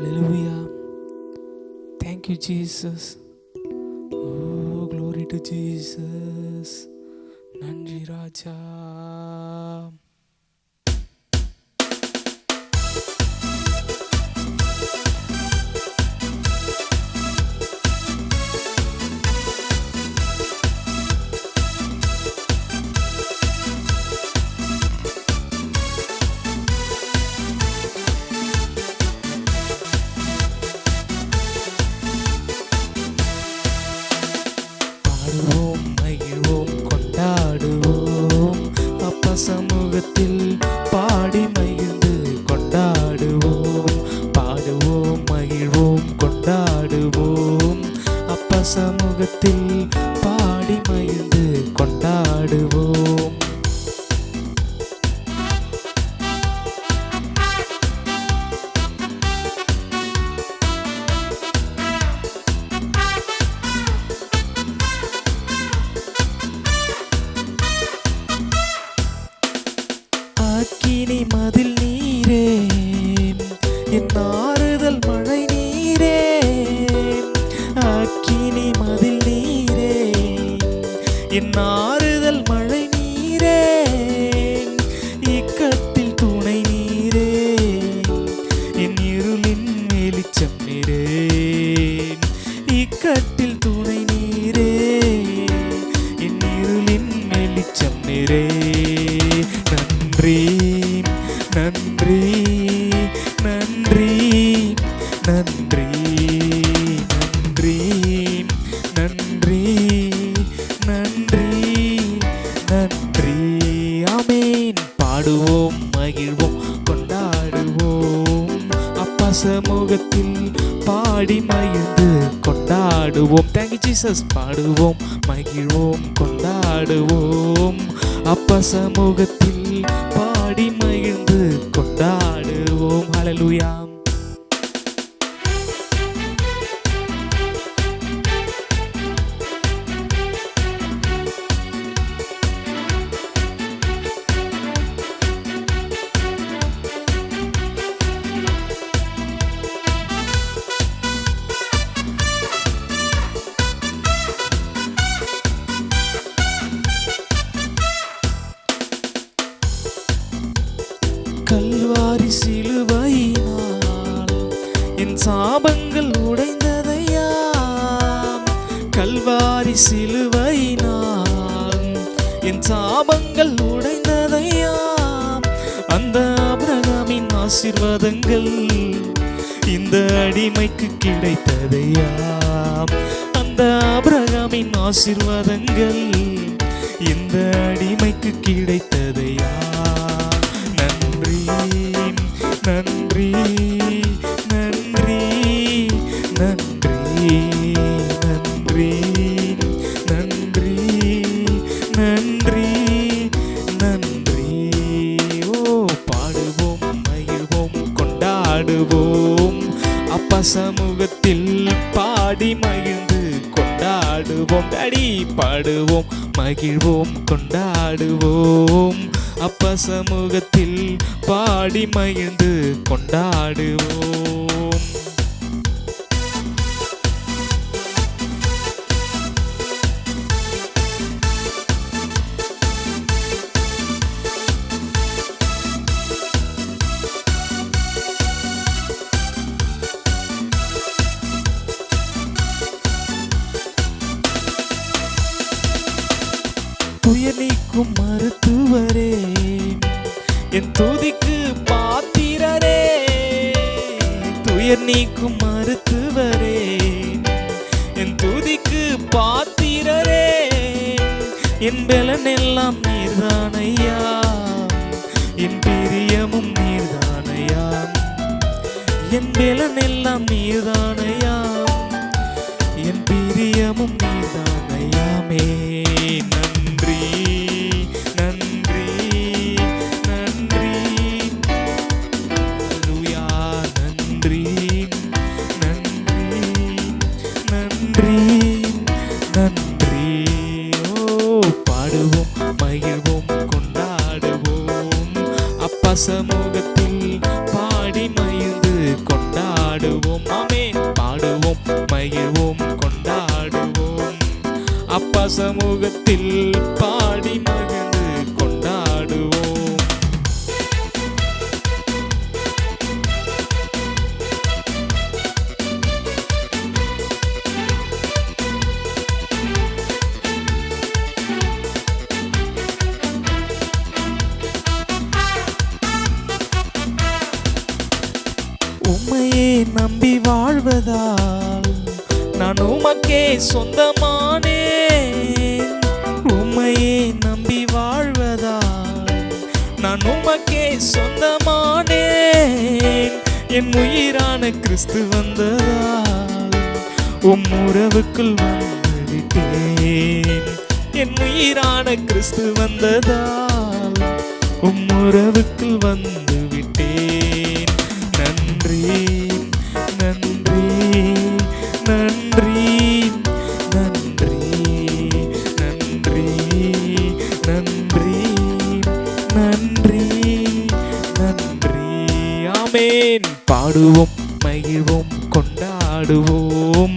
Hallelujah. Thank you, Jesus. Oh, glory to Jesus. நன்றி ராஜா dream, you know. நன்றி நன்றி நன்றி நன்றி நன்றி நன்றி. நன்றி ஆமேன். பாடுவோம் மகிழ்வோம் கொண்டாடுவோம். அப்பா சமூகத்தில் பாடி மகிழ்ந்து கொண்டாடுவோம். தேங்க்யூ ஜீசஸ் பாடுவோம் மகிழ்வோம் கொண்டாடுவோம். அப்பா சமூகத்தில் Hallelujah. சாபங்கள் உடைந்ததையா கல்வாரி சிலுவையினால் என் சாபங்கள் உடைந்ததையா அந்த அபிரகாமின் ஆசீர்வாதங்கள் இந்த அடிமைக்கு கிடைத்ததையா அந்த அபிரகாமின் ஆசீர்வாதங்கள் இந்த அடிமைக்கு கிடைத்ததையா நன்றி நன்றி. சமூகத்தில் பாடி மகிழ்ந்து கொண்டாடுவோம். அடி பாடுவோம். மகிழ்வோம். கொண்டாடுவோம். அப்ப சமூகத்தில் பாடி மகிழ்ந்து கொண்டாடுவோம். துயர் மருத்துவரே. என் துதிக்கு பாத்திரரே. துயர் நீக்கும் மருத்துவரே. என் துதிக்கு பாத்திரரே. என் பலன் எல்லாம் நீர்தானையா. என் பிரியமும் நீர்தானையா. என் பலன் எல்லாம் நீர்தானையா. நன்றி நன்றி. ஓ பாடுவோம் மகிழ்வோம் கொண்டாடுவோம். அப்பா சமூகத்தில் பாடி மகிழ்ந்து கொண்டாடுவோம். ஆமே பாடுவோம் மகிழ்வோம் கொண்டாடுவோம். அப்பா சமூகத்தில் பாடி மகிழ் உமக்கே சொந்தமானே. உம்மையே நம்பி வாழ்வதால் நான் உமக்கே சொந்தமானே. என் உயிரான கிறிஸ்து வந்ததால் உம் உறவுக்குள் வந்துவிட்டேன் என் உயிரான கிறிஸ்து வந்ததால் உம் உறவுக்குள் வந்து பாடுவோம் மகிழ்வோம் கொண்டாடுவோம்.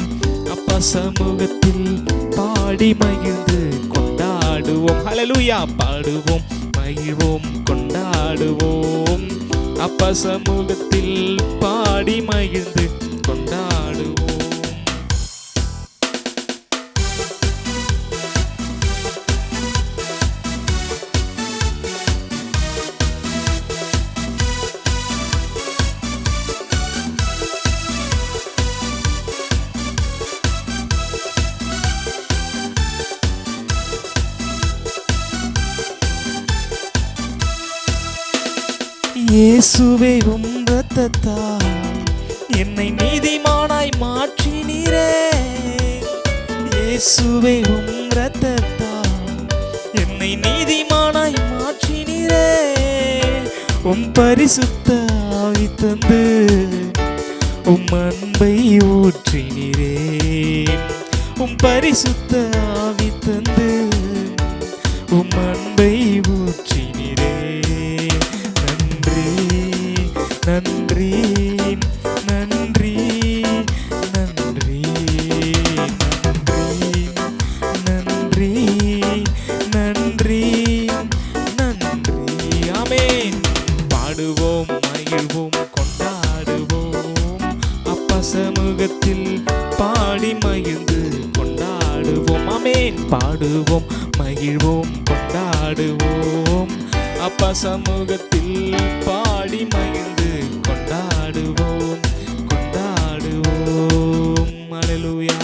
அப்பா சமூகத்தில் பாடி மகிழ்ந்து கொண்டாடுவோம். ஹலலூயா பாடுவோம் மகிழ்வோம் கொண்டாடுவோம். அப்பா சமூகத்தில் பாடி மகிழ்ந்து இயேசுவே உம் ரத்தத்தால் என்னை நீதிமானாய் மாற்றினீரே. இயேசுவே உம் ரத்தத்தால் என்னை நீதிமானாய் மாற்றினீரே. உம் பரிசுத்த ஆவி தந்து உம் அன்பை ஊற்றினீரே. உம் பரிசுத்த மகிழ்வோம் கொண்டாடுவோம். அப்பா சமூகத்தில் பாடி மகிழ்ந்து கொண்டாடுவோம் கொண்டாடுவோம். அழலுயா